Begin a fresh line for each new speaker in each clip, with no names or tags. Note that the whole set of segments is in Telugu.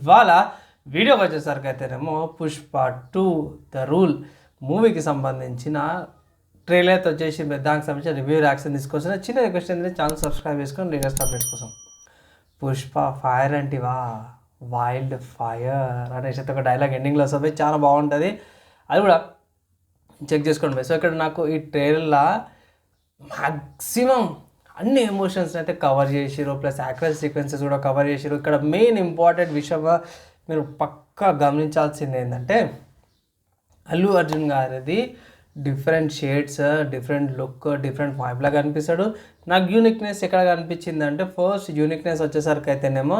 ఇవాళ వీడియోకి వచ్చేసరికి అయితేనేమో పుష్ప టూ ద రూల్ మూవీకి సంబంధించిన ట్రైలర్ అయితే వచ్చేసి దానికి సంబంధించిన రివ్యూ రియాక్షన్ తీసుకొచ్చిన చిన్న రిక్వెస్ట్ ఏంటంటే ఛానల్ సబ్స్క్రైబ్ చేసుకొని లేటెస్ట్ అప్డేట్స్ కోసం. పుష్ప ఫైర్ అంటివా? వైల్డ్ ఫైర్ అనేసి ఒక డైలాగ్ ఎండింగ్లో వస్తుంది. చాలా బాగుంటుంది. అది కూడా చెక్ చేసుకోండి. సో ఇక్కడ నాకు ఈ ట్రైలర్లో మ్యాక్సిమం అన్ని ఎమోషన్స్ అయితే కవర్ చేసిరు ప్లస్ యాక్వల్ సీక్వెన్సెస్ కూడా కవర్ చేసిరు ఇక్కడ మెయిన్ ఇంపార్టెంట్ విషయంగా మీరు పక్కా గమనించాల్సింది ఏంటంటే అల్లు అర్జున్ గారిది different shades different look different వైబ్లా కనిపిస్తాడు. నాకు యూనిక్నెస్ ఎక్కడ కనిపించింది అంటే ఫస్ట్ యూనిక్నెస్ వచ్చేసరికి అయితేనేమో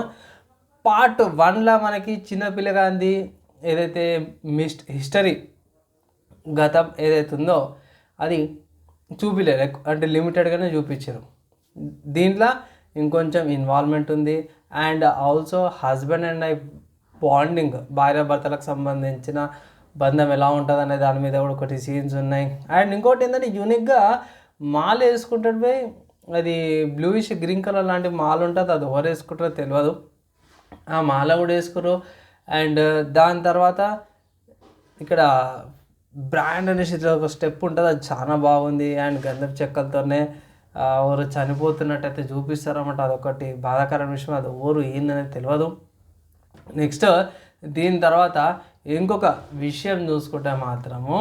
పార్ట్ వన్లో మనకి చిన్నపిల్లగాంది ఏదైతే మిస్ట్ హిస్టరీ గతం ఏదైతే ఉందో అది చూపిలేదు అంటే లిమిటెడ్గానే చూపించారు దీంట్లో ఇంకొంచెం ఇన్వాల్వ్మెంట్ ఉంది. And also husband and I bonding భార్యాభర్తలకు సంబంధించిన బంధం ఎలా ఉంటుంది అనే దాని మీద కూడా ఒకటి సీన్స్ ఉన్నాయి. అండ్ ఇంకోటి ఏంటంటే యూనిక్గా మాల్ వేసుకుంటాడు పోయి అది బ్లూయిష్ గ్రీన్ కలర్ లాంటి మాల్ ఉంటుంది అది ఎవరు వేసుకుంటారో తెలియదు ఆ మాల కూడా వేసుకురు అండ్ దాని తర్వాత ఇక్కడ బ్రాండ్ అనేసి ఒక స్టెప్ ఉంటుంది అది చాలా బాగుంది. అండ్ గంధపు చెక్కలతోనే ఎవరు చనిపోతున్నట్టయితే చూపిస్తారన్నమాట. అదొకటి బాధాకరమైన విషయం. అది ఊరు ఏందనేది తెలియదు నెక్స్ట్ దీని తర్వాత ఇంకొక విషయం చూసుకుంటే మాత్రము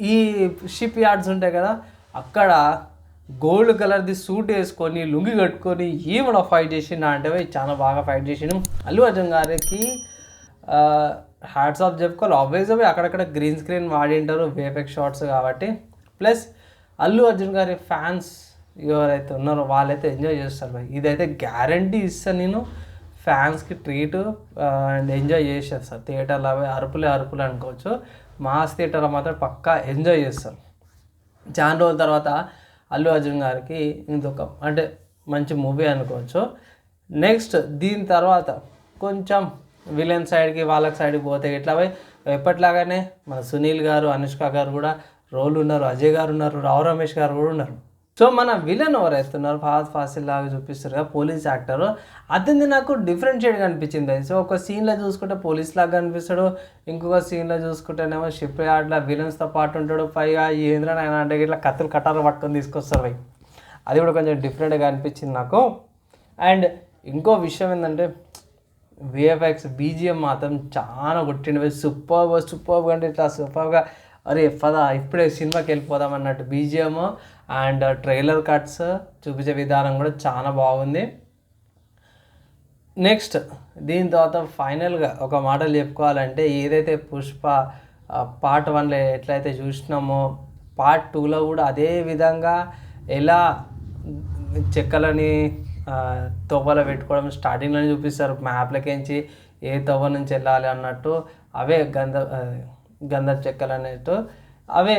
ఈ షిప్ యార్డ్స్ ఉంటాయి కదా అక్కడ గోల్డ్ కలర్ది సూట్ వేసుకొని లుంగి కట్టుకొని ఈవిడ ఫైట్ చేసిండు అంటే చాలా బాగా ఫైట్ చేసిండు. అల్లు అర్జున్ గారికి హ్యాట్స్ ఆఫ్ చెప్పుకోవాలి. ఆబ్వియస్గా పోయి అక్కడక్కడ గ్రీన్ స్క్రీన్ వాడింటారు వేఫెక్ షార్ట్స్ కాబట్టి. ప్లస్ అల్లు అర్జున్ గారి ఫ్యాన్స్ ఎవరైతే ఉన్నారో వాళ్ళైతే ఎంజాయ్ చేస్తారు భయ్. ఇదైతే గ్యారంటీ ఇస్తాను నేను. ఫ్యాన్స్కి ట్రీట్ అండ్ ఎంజాయ్ చేసేస్తారు థియేటర్లో అవి అరుపులే అరుపులే అనుకోవచ్చు. మాస్ థియేటర్లో మాత్రం పక్కా ఎంజాయ్ చేస్తారు. చాలా రోజుల తర్వాత అల్లు అర్జున్ గారికి ఇంకొక అంటే మంచి మూవీ అనుకోవచ్చు. నెక్స్ట్ దీని తర్వాత కొంచెం విలన్ సైడ్కి వాళ్ళకి సైడ్కి పోతే ఇట్లా పోయి ఎప్పటిలాగానే మన సునీల్ గారు అనుష్క గారు కూడా రోల్ ఉన్నారు అజయ్ గారు ఉన్నారు రావు రమేష్ గారు కూడా ఉన్నారు. సో మన విలన్ ఎవరైతున్నారు? ఫాస్ట్ ఫాసిల్ లాగా చూపిస్తారు కదా పోలీస్ యాక్టర్. అతనిది నాకు డిఫరెంట్ షేడ్ కనిపించింది సో ఒక సీన్లో చూసుకుంటే పోలీస్ లాగా కనిపిస్తాడు. ఇంకొక సీన్లో చూసుకుంటేనేమో షిప్ యార్డ్లో విలన్స్తో పాటు ఉంటాడు. పైగా ఏంద్ర ఆయన అంటే ఇట్లా కత్తులు కట్టాలు పట్టుకొని తీసుకొస్తారు అవి అది కూడా కొంచెం డిఫరెంట్గా అనిపించింది నాకు. అండ్ ఇంకో విషయం ఏంటంటే విఎఫ్ఎక్స్ బీజిఎం మాత్రం చాలా కొట్టిండు. సూపర్ సూపర్ అంటే ఇట్లా సూపర్గా అరే పదా ఇప్పుడే సినిమాకి వెళ్ళిపోదాం అన్నట్టు. బీజిఎం అండ్ ట్రైలర్ కట్స్ చూపించే విధానం కూడా చాలా బాగుంది. నెక్స్ట్ దీని తర్వాత ఫైనల్గా ఒక మాటలు చెప్పుకోవాలంటే ఏదైతే పుష్ప పార్ట్ వన్లో ఎట్లయితే చూసినామో పార్ట్ టూలో కూడా అదే విధంగా ఎలా చెక్కలని ఆ, తవ్వలో పెట్టుకోవడం స్టార్టింగ్లోనే చూపిస్తారు. మ్యాప్లకించి ఏ తవ్వ నుంచి వెళ్ళాలి అన్నట్టు అవే గంధ ఆ, చెక్కలు అన్నట్టు అవే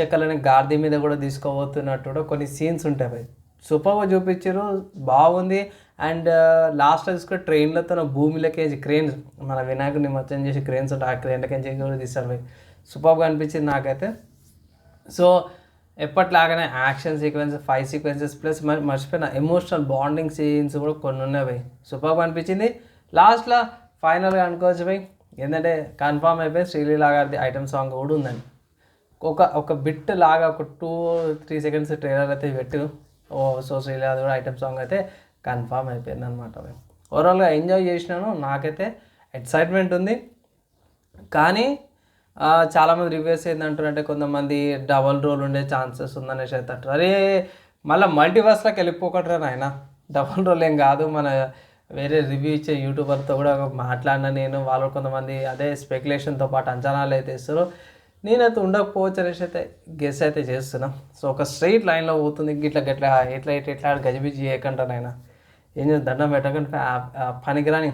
చెక్కలని గార్ది మీద కూడా తీసుకోబోతున్నట్టు కూడా కొన్ని సీన్స్ ఉంటాయి అవి. సూపర్గా చూపించారు బాగుంది. అండ్ లాస్ట్ చూసుకుంటే ట్రైన్లో తన భూమిలోకి క్రేన్స్ మన వినాయకుడిని నిమజ్జనం చేసి క్రేన్స్ ఉంటాయి ఆ క్రేన్లకి కూడా తీస్తారు పోయి సూపర్గా అనిపించింది నాకైతే. So ఎప్పట్లాగానే action sequence five sequences plus మరి మర్చిపోయిన ఎమోషనల్ బాండింగ్ సీన్స్ కూడా కొన్ని ఉన్నాయి భయ్ సూపర్గా అనిపించింది. లాస్ట్లో ఫైనల్గా అనుకోవచ్చు భయ్ ఏంటంటే కన్ఫామ్ అయిపోయి శ్రీలీలా గారిది ఐటమ్ సాంగ్ కూడా ఉందండి. ఒక ఒక బిట్ లాగా ఒక టూ త్రీ సెకండ్స్ ట్రైలర్ అయితే పెట్టు. ఓ సో శ్రీలీలా కూడా ఐటమ్ సాంగ్ అయితే కన్ఫామ్ అయిపోయింది అనమాట ఓవరాల్గా ఎంజాయ్ చేసినాను. నాకైతే ఎక్సైట్మెంట్ ఉంది. కానీ చాలామంది రివ్యూస్ ఏంటంటారంటే కొంతమంది డబల్ రోల్ ఉండే ఛాన్సెస్ ఉందనేసి అయితే అంటారు అరే మళ్ళీ మల్టీవర్స్లోకి వెళ్ళిపోకట్రా నాయన. డబల్ రోల్ ఏం కాదు. మన వేరే రివ్యూ ఇచ్చే యూట్యూబర్తో కూడా మాట్లాడినా నేను. వాళ్ళు కొంతమంది అదే స్పెక్యులేషన్తో పాటు అంచనాలు అయితే ఇస్తారు నేనైతే ఉండకపోవచ్చు అనేసి అయితే గెస్ అయితే చేస్తున్నా. సో ఒక స్ట్రైట్ లైన్లో పోతుంది. ఇట్లా గట్లా ఎట్లా ఇట్లా ఎట్లా గజిబిజి చేయకుండా నాయన. ఏం చేసి దండం పెట్టకుండా. పనికిరాని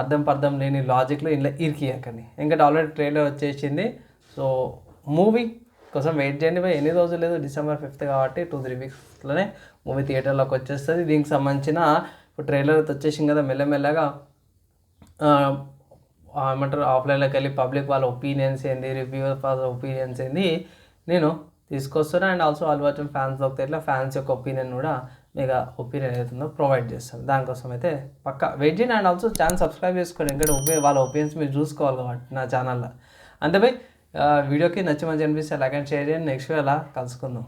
అర్థం పర్థం లేని లాజిక్లో ఇలా ఇరికియకండి. ఎందుకంటే ఆల్రెడీ ట్రైలర్ వచ్చేసింది. సో మూవీ కోసం వెయిట్ చేయండి భయ్. ఎన్ని రోజులు లేదు? డిసెంబర్ ఫిఫ్త్ కాబట్టి టూ త్రీ వీక్స్లోనే మూవీ థియేటర్లోకి వచ్చేస్తుంది. దీనికి సంబంధించిన ఇప్పుడు ట్రైలర్ వచ్చేసింది కదా మెల్లమెల్లగా. ఏమంటారు ఆఫ్లైన్లోకి వెళ్ళి పబ్లిక్ వాళ్ళ ఒపీనియన్స్ ఏంది రివ్యూ వాళ్ళ ఒపీనియన్స్ ఏంది నేను తీసుకొస్తాను and also Allu Arjun fans దొరికితే ఇట్లా ఫ్యాన్స్ యొక్క ఒపీనియన్ కూడా మీకు ఒపీనియన్ ఏదైతుందో ప్రొవైడ్ చేస్తాను దానికోసం అయితే పక్క వెయిట్ చేయండి. అండ్ ఆల్సో ఛానల్ సబ్స్క్రైబ్ చేసుకోండి ఎందుకంటే ఒపీ వాళ్ళ ఒపీనియన్స్ మీరు చూసుకోవాలి కాబట్టి నా ఛానల్లో. అంతే వీడియోకి నచ్చి మంచి అనిపిస్తే లైక్ అండ్ షేర్ చేయండి. నెక్స్ట్ అలా కలుసుకుందాం.